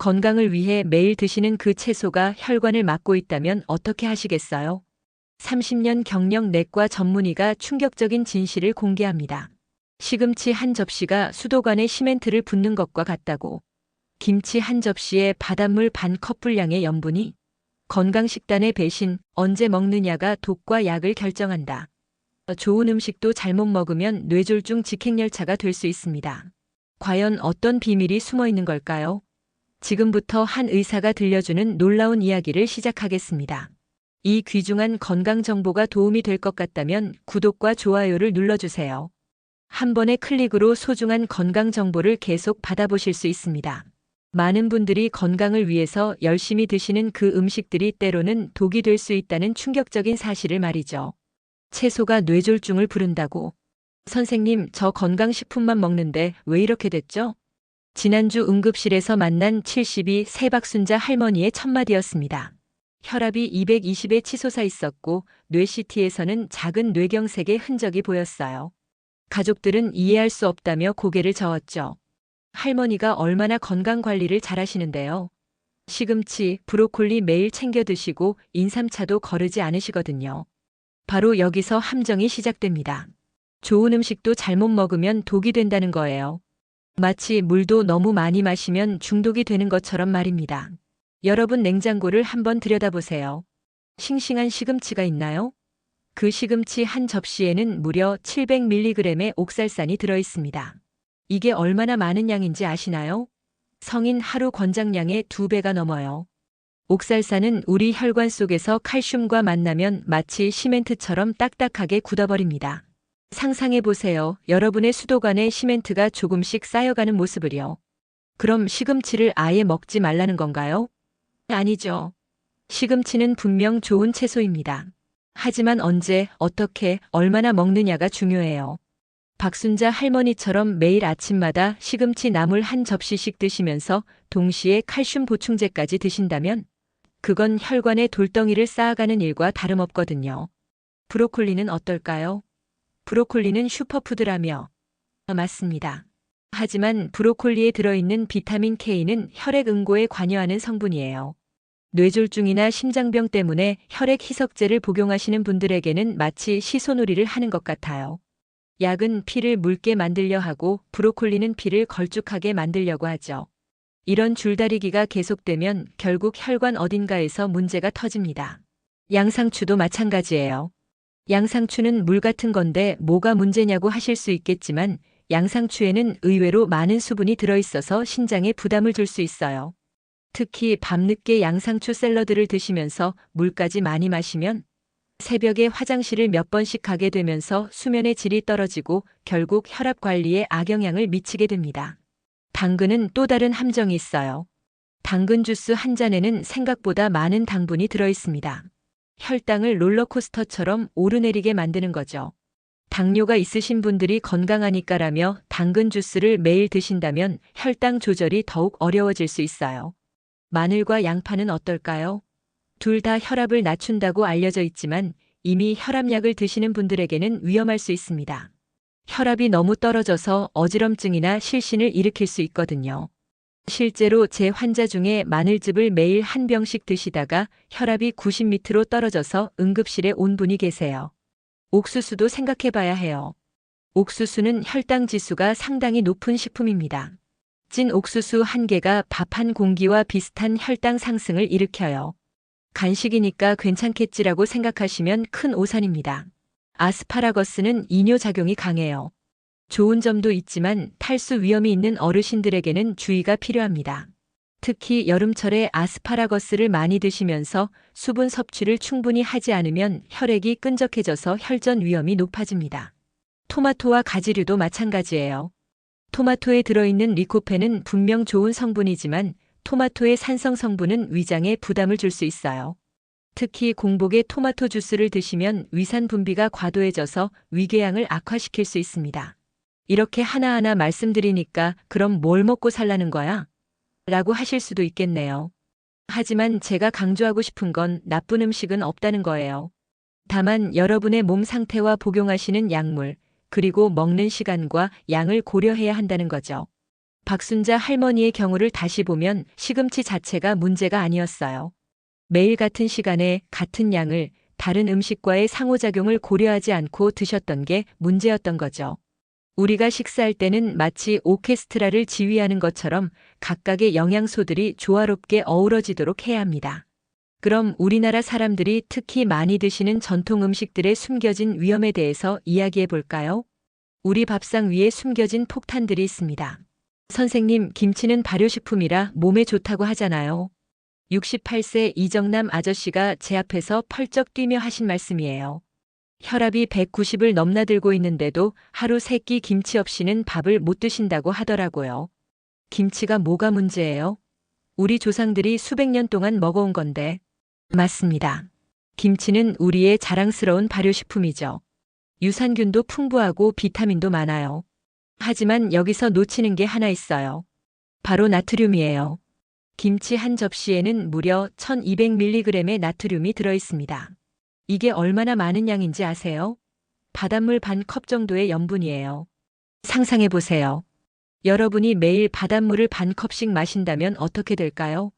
건강을 위해 매일 드시는 그 채소가 혈관을 막고 있다면 어떻게 하시겠어요? 30년 경력 내과 전문의가 충격적인 진실을 공개합니다. 시금치 한 접시가 수도관에 시멘트를 붓는 것과 같다고. 김치 한 접시에 바닷물 반 컵 분량의 염분이 건강식단의 배신, 언제 먹느냐가 독과 약을 결정한다. 좋은 음식도 잘못 먹으면 뇌졸중 직행열차가 될 수 있습니다. 과연 어떤 비밀이 숨어 있는 걸까요? 지금부터 한 의사가 들려주는 놀라운 이야기를 시작하겠습니다. 이 귀중한 건강 정보가 도움이 될 것 같다면 구독과 좋아요를 눌러주세요. 한 번의 클릭으로 소중한 건강 정보를 계속 받아보실 수 있습니다. 많은 분들이 건강을 위해서 열심히 드시는 그 음식들이 때로는 독이 될 수 있다는 충격적인 사실을 말이죠. 채소가 뇌졸중을 부른다고. 선생님, 저 건강식품만 먹는데 왜 이렇게 됐죠? 지난주 응급실에서 만난 72 세박순자 할머니의 첫마디였습니다. 혈압이 220에 치솟아 있었고 뇌CT에서는 작은 뇌경색의 흔적이 보였어요. 가족들은 이해할 수 없다며 고개를 저었죠. 할머니가 얼마나 건강 관리를 잘하시는데요. 시금치, 브로콜리 매일 챙겨 드시고 인삼차도 거르지 않으시거든요. 바로 여기서 함정이 시작됩니다. 좋은 음식도 잘못 먹으면 독이 된다는 거예요. 마치 물도 너무 많이 마시면 중독이 되는 것처럼 말입니다. 여러분 냉장고를 한번 들여다보세요. 싱싱한 시금치가 있나요? 그 시금치 한 접시에는 무려 700mg의 옥살산이 들어 있습니다. 이게 얼마나 많은 양인지 아시나요? 성인 하루 권장량의 두 배가 넘어요. 옥살산은 우리 혈관 속에서 칼슘과 만나면 마치 시멘트처럼 딱딱하게 굳어버립니다. 상상해 보세요. 여러분의 수도관에 시멘트가 조금씩 쌓여가는 모습을요. 그럼 시금치를 아예 먹지 말라는 건가요? 아니죠. 시금치는 분명 좋은 채소입니다. 하지만 언제, 어떻게, 얼마나 먹느냐가 중요해요. 박순자 할머니처럼 매일 아침마다 시금치 나물 한 접시씩 드시면서 동시에 칼슘 보충제까지 드신다면 그건 혈관에 돌덩이를 쌓아가는 일과 다름없거든요. 브로콜리는 어떨까요? 브로콜리는 슈퍼푸드라며. 맞습니다. 하지만 브로콜리에 들어있는 비타민 K는 혈액 응고에 관여하는 성분이에요. 뇌졸중이나 심장병 때문에 혈액 희석제를 복용하시는 분들에게는 마치 시소놀이를 하는 것 같아요. 약은 피를 묽게 만들려 하고 브로콜리는 피를 걸쭉하게 만들려고 하죠. 이런 줄다리기가 계속되면 결국 혈관 어딘가에서 문제가 터집니다. 양상추도 마찬가지예요. 양상추는 물 같은 건데 뭐가 문제냐고 하실 수 있겠지만 양상추에는 의외로 많은 수분이 들어있어서 신장에 부담을 줄 수 있어요. 특히 밤늦게 양상추 샐러드를 드시면서 물까지 많이 마시면 새벽에 화장실을 몇 번씩 가게 되면서 수면의 질이 떨어지고 결국 혈압 관리에 악영향을 미치게 됩니다. 당근은 또 다른 함정이 있어요. 당근 주스 한 잔에는 생각보다 많은 당분이 들어 있습니다. 혈당을 롤러코스터처럼 오르내리게 만드는 거죠. 당뇨가 있으신 분들이 건강하니까라며 당근 주스를 매일 드신다면 혈당 조절이 더욱 어려워질 수 있어요. 마늘과 양파는 어떨까요? 둘 다 혈압을 낮춘다고 알려져 있지만 이미 혈압약을 드시는 분들에게는 위험할 수 있습니다. 혈압이 너무 떨어져서 어지럼증이나 실신을 일으킬 수 있거든요. 실제로 제 환자 중에 마늘즙을 매일 한 병씩 드시다가 혈압이 90m로 떨어져서 응급실에 온 분이 계세요. 옥수수도 생각해 봐야 해요. 옥수수는 혈당 지수가 상당히 높은 식품입니다. 찐 옥수수 한 개가 밥 한 공기와 비슷한 혈당 상승을 일으켜요. 간식이니까 괜찮겠지라고 생각하시면 큰 오산입니다. 아스파라거스는 이뇨작용이 강해요. 좋은 점도 있지만 탈수 위험이 있는 어르신들에게는 주의가 필요합니다. 특히 여름철에 아스파라거스를 많이 드시면서 수분 섭취를 충분히 하지 않으면 혈액이 끈적해져서 혈전 위험이 높아집니다. 토마토와 가지류도 마찬가지예요. 토마토에 들어있는 리코펜은 분명 좋은 성분이지만 토마토의 산성 성분은 위장에 부담을 줄 수 있어요. 특히 공복에 토마토 주스를 드시면 위산 분비가 과도해져서 위궤양을 악화시킬 수 있습니다. 이렇게 하나하나 말씀드리니까 그럼 뭘 먹고 살라는 거야? 라고 하실 수도 있겠네요. 하지만 제가 강조하고 싶은 건 나쁜 음식은 없다는 거예요. 다만 여러분의 몸 상태와 복용하시는 약물, 그리고 먹는 시간과 양을 고려해야 한다는 거죠. 박순자 할머니의 경우를 다시 보면 시금치 자체가 문제가 아니었어요. 매일 같은 시간에 같은 양을 다른 음식과의 상호작용을 고려하지 않고 드셨던 게 문제였던 거죠. 우리가 식사할 때는 마치 오케스트라를 지휘하는 것처럼 각각의 영양소들이 조화롭게 어우러지도록 해야 합니다. 그럼 우리나라 사람들이 특히 많이 드시는 전통 음식들의 숨겨진 위험에 대해서 이야기해 볼까요? 우리 밥상 위에 숨겨진 폭탄들이 있습니다. 선생님, 김치는 발효식품이라 몸에 좋다고 하잖아요. 68세 이정남 아저씨가 제 앞에서 펄쩍 뛰며 하신 말씀이에요. 혈압이 190을 넘나들고 있는데도 하루 세끼 김치 없이는 밥을 못 드신다고 하더라고요. 김치가 뭐가 문제예요? 우리 조상들이 수백 년 동안 먹어온 건데. 맞습니다. 김치는 우리의 자랑스러운 발효식품이죠. 유산균도 풍부하고 비타민도 많아요. 하지만 여기서 놓치는 게 하나 있어요. 바로 나트륨이에요. 김치 한 접시에는 무려 1200mg의 나트륨이 들어 있습니다. 이게 얼마나 많은 양인지 아세요? 바닷물 반 컵 정도의 염분이에요. 상상해 보세요. 여러분이 매일 바닷물을 반 컵씩 마신다면 어떻게 될까요?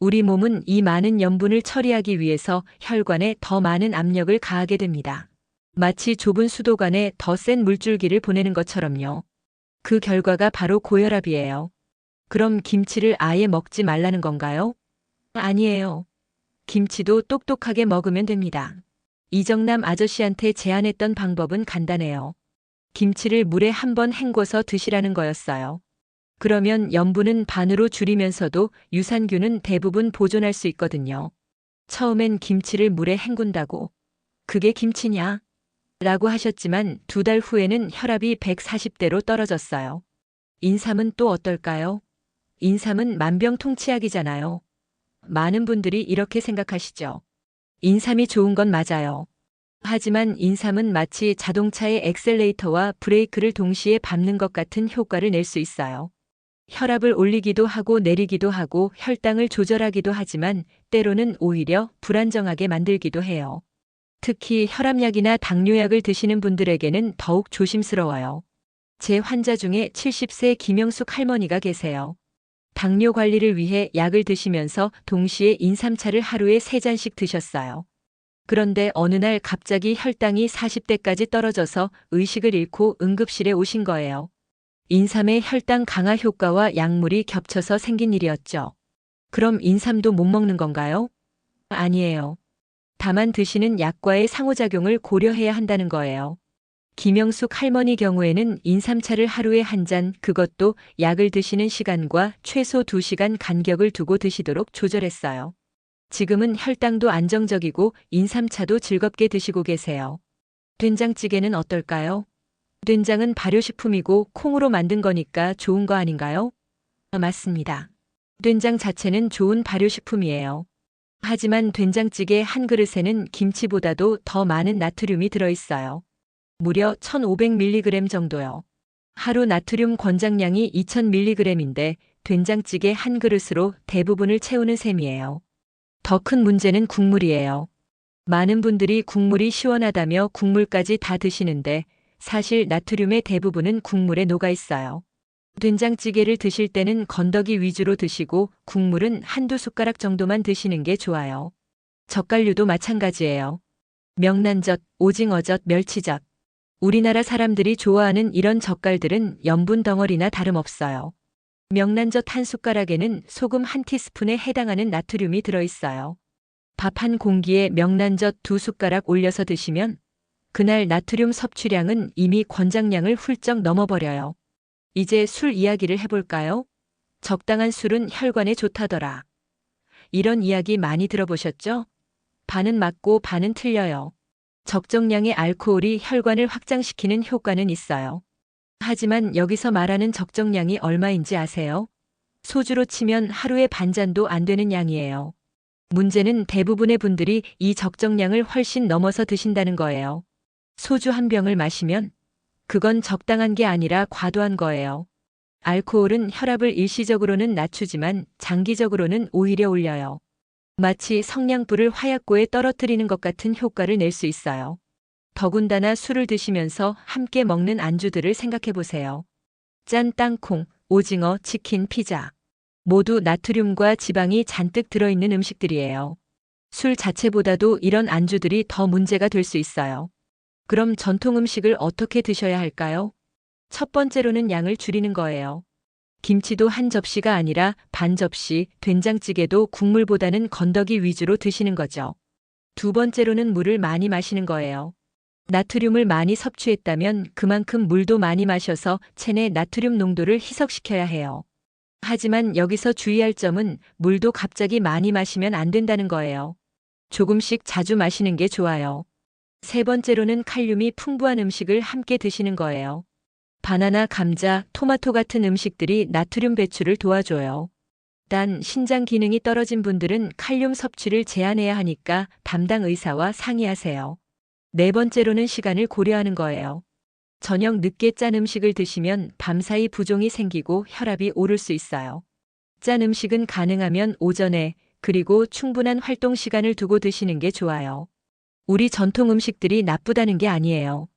우리 몸은 이 많은 염분을 처리하기 위해서 혈관에 더 많은 압력을 가하게 됩니다. 마치 좁은 수도관에 더 센 물줄기를 보내는 것처럼요. 그 결과가 바로 고혈압이에요. 그럼 김치를 아예 먹지 말라는 건가요? 아니에요. 김치도 똑똑하게 먹으면 됩니다. 이정남 아저씨한테 제안했던 방법은 간단해요. 김치를 물에 한번 헹궈서 드시라는 거였어요. 그러면 염분은 반으로 줄이면서도 유산균은 대부분 보존할 수 있거든요. 처음엔 김치를 물에 헹군다고. 그게 김치냐? 라고 하셨지만 두 달 후에는 혈압이 140대로 떨어졌어요. 인삼은 또 어떨까요? 인삼은 만병통치약이잖아요. 많은 분들이 이렇게 생각하시죠. 인삼이 좋은 건 맞아요. 하지만 인삼은 마치 자동차의 엑셀레이터와 브레이크를 동시에 밟는 것 같은 효과를 낼 수 있어요. 혈압을 올리기도 하고 내리기도 하고 혈당을 조절하기도 하지만 때로는 오히려 불안정하게 만들기도 해요. 특히 혈압약이나 당뇨약을 드시는 분들에게는 더욱 조심스러워요. 제 환자 중에 70세 김영숙 할머니가 계세요. 당뇨 관리를 위해 약을 드시면서 동시에 인삼차를 하루에 3잔씩 드셨어요. 그런데 어느 날 갑자기 혈당이 40대까지 떨어져서 의식을 잃고 응급실에 오신 거예요. 인삼의 혈당 강화 효과와 약물이 겹쳐서 생긴 일이었죠. 그럼 인삼도 못 먹는 건가요? 아니에요. 다만 드시는 약과의 상호작용을 고려해야 한다는 거예요. 김영숙 할머니 경우에는 인삼차를 하루에 한 잔, 그것도 약을 드시는 시간과 최소 2시간 간격을 두고 드시도록 조절했어요. 지금은 혈당도 안정적이고 인삼차도 즐겁게 드시고 계세요. 된장찌개는 어떨까요? 된장은 발효식품이고 콩으로 만든 거니까 좋은 거 아닌가요? 맞습니다. 된장 자체는 좋은 발효식품이에요. 하지만 된장찌개 한 그릇에는 김치보다도 더 많은 나트륨이 들어있어요. 무려 1500mg 정도요. 하루 나트륨 권장량이 2000mg인데 된장찌개 한 그릇으로 대부분을 채우는 셈이에요. 더 큰 문제는 국물이에요. 많은 분들이 국물이 시원하다며 국물까지 다 드시는데 사실 나트륨의 대부분은 국물에 녹아 있어요. 된장찌개를 드실 때는 건더기 위주로 드시고 국물은 한두 숟가락 정도만 드시는 게 좋아요. 젓갈류도 마찬가지예요. 명란젓, 오징어젓, 멸치젓. 우리나라 사람들이 좋아하는 이런 젓갈들은 염분 덩어리나 다름없어요. 명란젓 한 숟가락에는 소금 한 티스푼에 해당하는 나트륨이 들어있어요. 밥 한 공기에 명란젓 두 숟가락 올려서 드시면 그날 나트륨 섭취량은 이미 권장량을 훌쩍 넘어버려요. 이제 술 이야기를 해볼까요? 적당한 술은 혈관에 좋다더라. 이런 이야기 많이 들어보셨죠? 반은 맞고 반은 틀려요. 적정량의 알코올이 혈관을 확장시키는 효과는 있어요. 하지만 여기서 말하는 적정량이 얼마인지 아세요? 소주로 치면 하루에 반 잔도 안 되는 양이에요. 문제는 대부분의 분들이 이 적정량을 훨씬 넘어서 드신다는 거예요. 소주 한 병을 마시면 그건 적당한 게 아니라 과도한 거예요. 알코올은 혈압을 일시적으로는 낮추지만 장기적으로는 오히려 올려요. 마치 성냥불을 화약고에 떨어뜨리는 것 같은 효과를 낼 수 있어요. 더군다나 술을 드시면서 함께 먹는 안주들을 생각해 보세요. 짠 땅콩, 오징어, 치킨, 피자. 모두 나트륨과 지방이 잔뜩 들어있는 음식들이에요. 술 자체보다도 이런 안주들이 더 문제가 될 수 있어요. 그럼 전통 음식을 어떻게 드셔야 할까요? 첫 번째로는 양을 줄이는 거예요. 김치도 한 접시가 아니라 반 접시, 된장찌개도 국물보다는 건더기 위주로 드시는 거죠. 두 번째로는 물을 많이 마시는 거예요. 나트륨을 많이 섭취했다면 그만큼 물도 많이 마셔서 체내 나트륨 농도를 희석시켜야 해요. 하지만 여기서 주의할 점은 물도 갑자기 많이 마시면 안 된다는 거예요. 조금씩 자주 마시는 게 좋아요. 세 번째로는 칼륨이 풍부한 음식을 함께 드시는 거예요. 바나나, 감자, 토마토 같은 음식들이 나트륨 배출을 도와줘요. 단 신장 기능이 떨어진 분들은 칼륨 섭취를 제한해야 하니까 담당 의사와 상의하세요. 네 번째로는 시간을 고려하는 거예요. 저녁 늦게 짠 음식을 드시면 밤사이 부종이 생기고 혈압이 오를 수 있어요. 짠 음식은 가능하면 오전에 그리고 충분한 활동 시간을 두고 드시는 게 좋아요. 우리 전통 음식들이 나쁘다는 게 아니에요.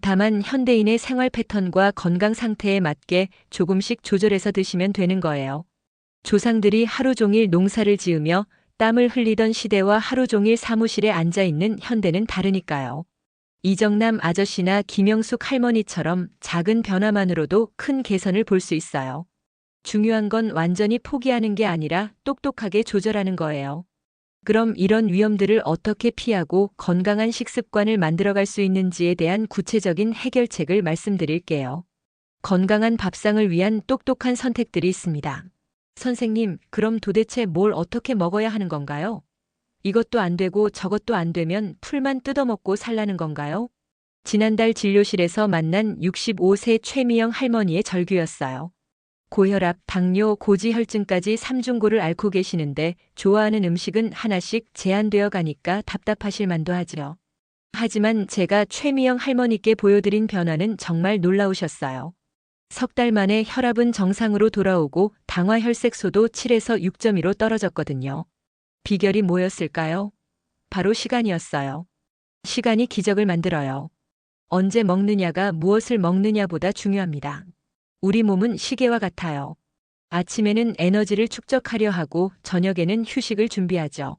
다만 현대인의 생활 패턴과 건강 상태에 맞게 조금씩 조절해서 드시면 되는 거예요. 조상들이 하루 종일 농사를 지으며 땀을 흘리던 시대와 하루 종일 사무실에 앉아 있는 현대는 다르니까요. 이정남 아저씨나 김영숙 할머니처럼 작은 변화만으로도 큰 개선을 볼 수 있어요. 중요한 건 완전히 포기하는 게 아니라 똑똑하게 조절하는 거예요. 그럼 이런 위험들을 어떻게 피하고 건강한 식습관을 만들어갈 수 있는지에 대한 구체적인 해결책을 말씀드릴게요. 건강한 밥상을 위한 똑똑한 선택들이 있습니다. 선생님, 그럼 도대체 뭘 어떻게 먹어야 하는 건가요? 이것도 안 되고 저것도 안 되면 풀만 뜯어먹고 살라는 건가요? 지난달 진료실에서 만난 65세 최미영 할머니의 절규였어요. 고혈압, 당뇨, 고지혈증까지 3중고를 앓고 계시는데 좋아하는 음식은 하나씩 제한되어 가니까 답답하실 만도 하죠. 하지만 제가 최미영 할머니께 보여드린 변화는 정말 놀라우셨어요. 석 달 만에 혈압은 정상으로 돌아오고 당화 혈색소도 7에서 6.2로 떨어졌거든요. 비결이 뭐였을까요? 바로 시간이었어요. 시간이 기적을 만들어요. 언제 먹느냐가 무엇을 먹느냐보다 중요합니다. 우리 몸은 시계와 같아요. 아침에는 에너지를 축적하려 하고 저녁에는 휴식을 준비하죠.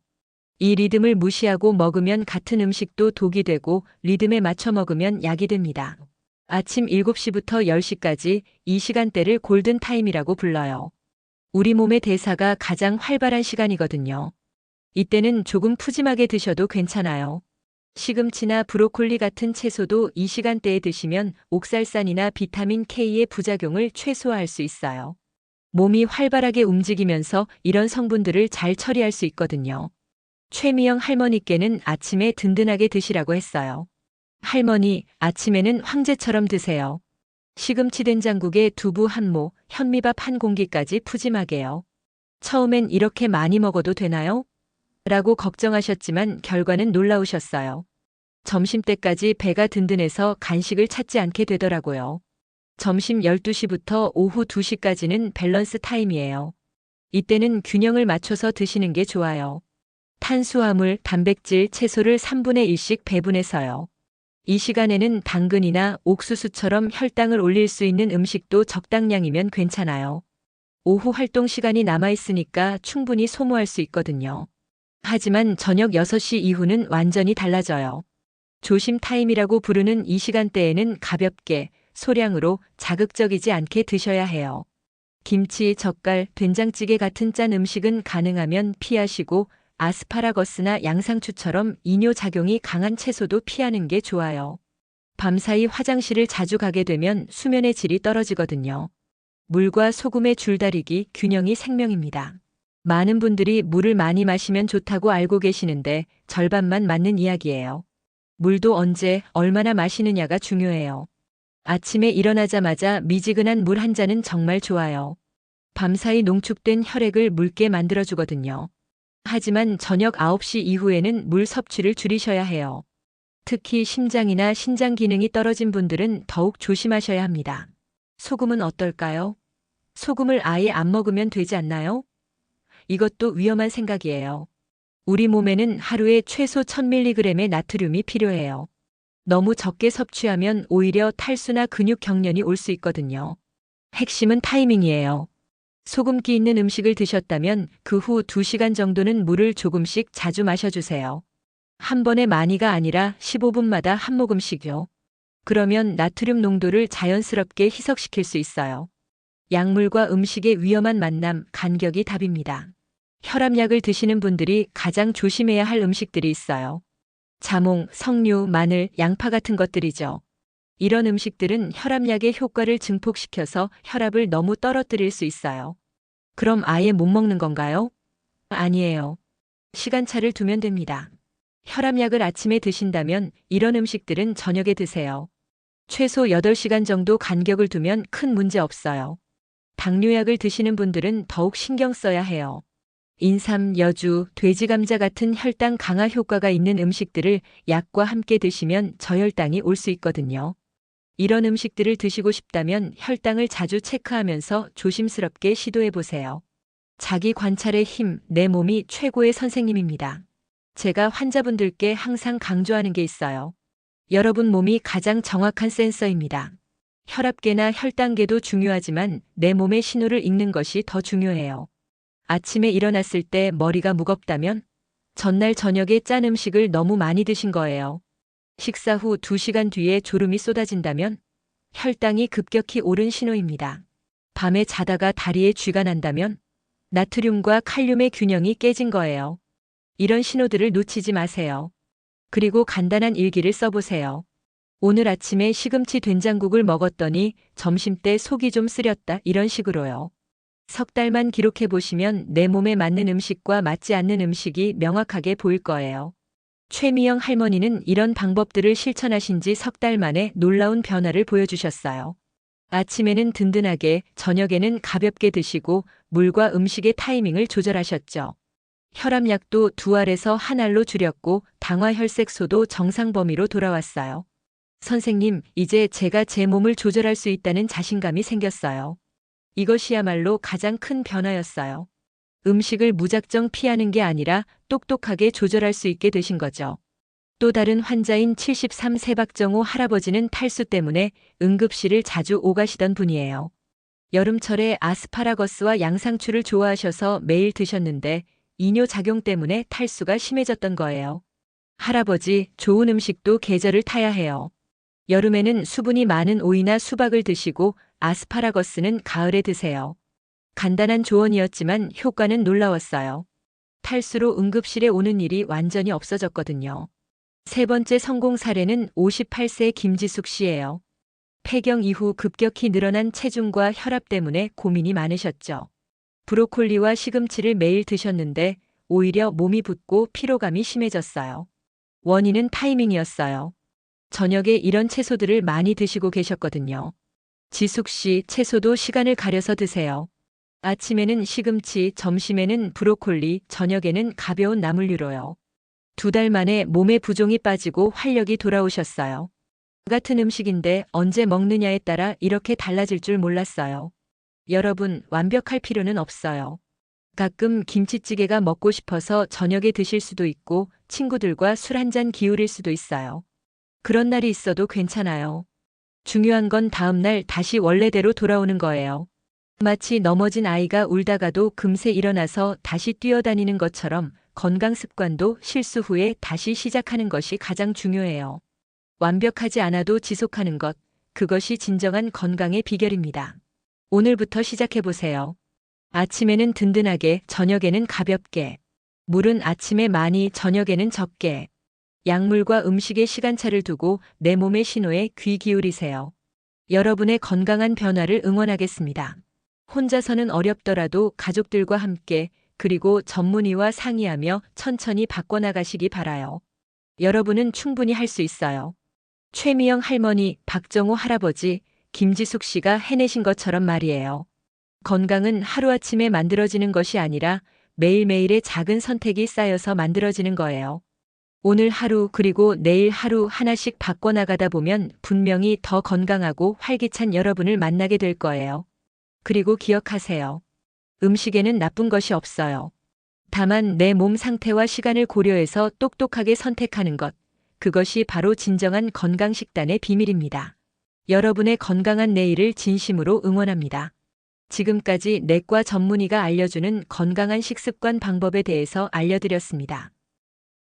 이 리듬을 무시하고 먹으면 같은 음식도 독이 되고 리듬에 맞춰 먹으면 약이 됩니다. 아침 7시부터 10시까지 이 시간대를 골든타임이라고 불러요. 우리 몸의 대사가 가장 활발한 시간이거든요. 이때는 조금 푸짐하게 드셔도 괜찮아요. 시금치나 브로콜리 같은 채소도 이 시간대에 드시면 옥살산이나 비타민 K의 부작용을 최소화할 수 있어요. 몸이 활발하게 움직이면서 이런 성분들을 잘 처리할 수 있거든요. 최미영 할머니께는 아침에 든든하게 드시라고 했어요. 할머니, 아침에는 황제처럼 드세요. 시금치 된장국에 두부 한 모, 현미밥 한 공기까지 푸짐하게요. 처음엔 이렇게 많이 먹어도 되나요? 라고 걱정하셨지만 결과는 놀라우셨어요. 점심 때까지 배가 든든해서 간식을 찾지 않게 되더라고요. 점심 12시부터 오후 2시까지는 밸런스 타임이에요. 이때는 균형을 맞춰서 드시는 게 좋아요. 탄수화물, 단백질, 채소를 3분의 1씩 배분해서요. 이 시간에는 당근이나 옥수수처럼 혈당을 올릴 수 있는 음식도 적당량이면 괜찮아요. 오후 활동 시간이 남아있으니까 충분히 소모할 수 있거든요. 하지만 저녁 6시 이후는 완전히 달라져요. 조심 타임이라고 부르는 이 시간대에는 가볍게, 소량으로 자극적이지 않게 드셔야 해요. 김치, 젓갈, 된장찌개 같은 짠 음식은 가능하면 피하시고 아스파라거스나 양상추처럼 이뇨 작용이 강한 채소도 피하는 게 좋아요. 밤사이 화장실을 자주 가게 되면 수면의 질이 떨어지거든요. 물과 소금의 줄다리기, 균형이 생명입니다. 많은 분들이 물을 많이 마시면 좋다고 알고 계시는데 절반만 맞는 이야기예요. 물도 언제, 얼마나 마시느냐가 중요해요. 아침에 일어나자마자 미지근한 물 한 잔은 정말 좋아요. 밤사이 농축된 혈액을 묽게 만들어주거든요. 하지만 저녁 9시 이후에는 물 섭취를 줄이셔야 해요. 특히 심장이나 신장 기능이 떨어진 분들은 더욱 조심하셔야 합니다. 소금은 어떨까요? 소금을 아예 안 먹으면 되지 않나요? 이것도 위험한 생각이에요. 우리 몸에는 하루에 최소 1000mg의 나트륨이 필요해요. 너무 적게 섭취하면 오히려 탈수나 근육 경련이 올 수 있거든요. 핵심은 타이밍이에요. 소금기 있는 음식을 드셨다면 그 후 2시간 정도는 물을 조금씩 자주 마셔주세요. 한 번에 많이가 아니라 15분마다 한 모금씩요. 그러면 나트륨 농도를 자연스럽게 희석시킬 수 있어요. 약물과 음식의 위험한 만남, 간격이 답입니다. 혈압약을 드시는 분들이 가장 조심해야 할 음식들이 있어요. 자몽, 석류, 마늘, 양파 같은 것들이죠. 이런 음식들은 혈압약의 효과를 증폭시켜서 혈압을 너무 떨어뜨릴 수 있어요. 그럼 아예 못 먹는 건가요? 아니에요. 시간차를 두면 됩니다. 혈압약을 아침에 드신다면 이런 음식들은 저녁에 드세요. 최소 8시간 정도 간격을 두면 큰 문제 없어요. 당뇨약을 드시는 분들은 더욱 신경 써야 해요. 인삼, 여주, 돼지 감자 같은 혈당 강화 효과가 있는 음식들을 약과 함께 드시면 저혈당이 올 수 있거든요. 이런 음식들을 드시고 싶다면 혈당을 자주 체크하면서 조심스럽게 시도해 보세요. 자기 관찰의 힘, 내 몸이 최고의 선생님입니다. 제가 환자분들께 항상 강조하는 게 있어요. 여러분 몸이 가장 정확한 센서입니다. 혈압계나 혈당계도 중요하지만 내 몸의 신호를 읽는 것이 더 중요해요. 아침에 일어났을 때 머리가 무겁다면 전날 저녁에 짠 음식을 너무 많이 드신 거예요. 식사 후 2시간 뒤에 졸음이 쏟아진다면 혈당이 급격히 오른 신호입니다. 밤에 자다가 다리에 쥐가 난다면 나트륨과 칼륨의 균형이 깨진 거예요. 이런 신호들을 놓치지 마세요. 그리고 간단한 일기를 써보세요. 오늘 아침에 시금치 된장국을 먹었더니 점심 때 속이 좀 쓰렸다 이런 식으로요. 석 달만 기록해 보시면 내 몸에 맞는 음식과 맞지 않는 음식이 명확하게 보일 거예요. 최미영 할머니는 이런 방법들을 실천하신 지 석 달 만에 놀라운 변화를 보여주셨어요. 아침에는 든든하게, 저녁에는 가볍게 드시고 물과 음식의 타이밍을 조절하셨죠. 혈압약도 두 알에서 한 알로 줄였고 당화혈색소도 정상 범위로 돌아왔어요. 선생님, 이제 제가 제 몸을 조절할 수 있다는 자신감이 생겼어요. 이것이야말로 가장 큰 변화였어요. 음식을 무작정 피하는 게 아니라 똑똑하게 조절할 수 있게 되신 거죠. 또 다른 환자인 73세 박정호 할아버지는 탈수 때문에 응급실을 자주 오가시던 분이에요. 여름철에 아스파라거스와 양상추를 좋아하셔서 매일 드셨는데 이뇨 작용 때문에 탈수가 심해졌던 거예요. 할아버지, 좋은 음식도 계절을 타야 해요. 여름에는 수분이 많은 오이나 수박을 드시고 아스파라거스는 가을에 드세요. 간단한 조언이었지만 효과는 놀라웠어요. 탈수로 응급실에 오는 일이 완전히 없어졌거든요. 세 번째 성공 사례는 58세 김지숙 씨예요. 폐경 이후 급격히 늘어난 체중과 혈압 때문에 고민이 많으셨죠. 브로콜리와 시금치를 매일 드셨는데 오히려 몸이 붓고 피로감이 심해졌어요. 원인은 타이밍이었어요. 저녁에 이런 채소들을 많이 드시고 계셨거든요. 지숙 씨 채소도 시간을 가려서 드세요. 아침에는 시금치, 점심에는 브로콜리, 저녁에는 가벼운 나물류로요. 두 달 만에 몸에 부종이 빠지고 활력이 돌아오셨어요. 같은 음식인데 언제 먹느냐에 따라 이렇게 달라질 줄 몰랐어요. 여러분, 완벽할 필요는 없어요. 가끔 김치찌개가 먹고 싶어서 저녁에 드실 수도 있고 친구들과 술 한 잔 기울일 수도 있어요. 그런 날이 있어도 괜찮아요. 중요한 건 다음날 다시 원래대로 돌아오는 거예요. 마치 넘어진 아이가 울다가도 금세 일어나서 다시 뛰어다니는 것처럼 건강 습관도 실수 후에 다시 시작하는 것이 가장 중요해요. 완벽하지 않아도 지속하는 것, 그것이 진정한 건강의 비결입니다. 오늘부터 시작해보세요. 아침에는 든든하게, 저녁에는 가볍게. 물은 아침에 많이, 저녁에는 적게. 약물과 음식의 시간차를 두고 내 몸의 신호에 귀 기울이세요. 여러분의 건강한 변화를 응원하겠습니다. 혼자서는 어렵더라도 가족들과 함께 그리고 전문의와 상의하며 천천히 바꿔나가시기 바라요. 여러분은 충분히 할 수 있어요. 최미영 할머니, 박정호 할아버지, 김지숙 씨가 해내신 것처럼 말이에요. 건강은 하루아침에 만들어지는 것이 아니라 매일매일의 작은 선택이 쌓여서 만들어지는 거예요. 오늘 하루 그리고 내일 하루 하나씩 바꿔나가다 보면 분명히 더 건강하고 활기찬 여러분을 만나게 될 거예요. 그리고 기억하세요. 음식에는 나쁜 것이 없어요. 다만 내 몸 상태와 시간을 고려해서 똑똑하게 선택하는 것. 그것이 바로 진정한 건강식단의 비밀입니다. 여러분의 건강한 내일을 진심으로 응원합니다. 지금까지 내과 전문의가 알려주는 건강한 식습관 방법에 대해서 알려드렸습니다.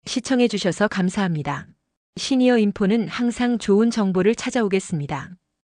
시청해주셔서 감사합니다. 시니어 인포는 항상 좋은 정보를 찾아오겠습니다.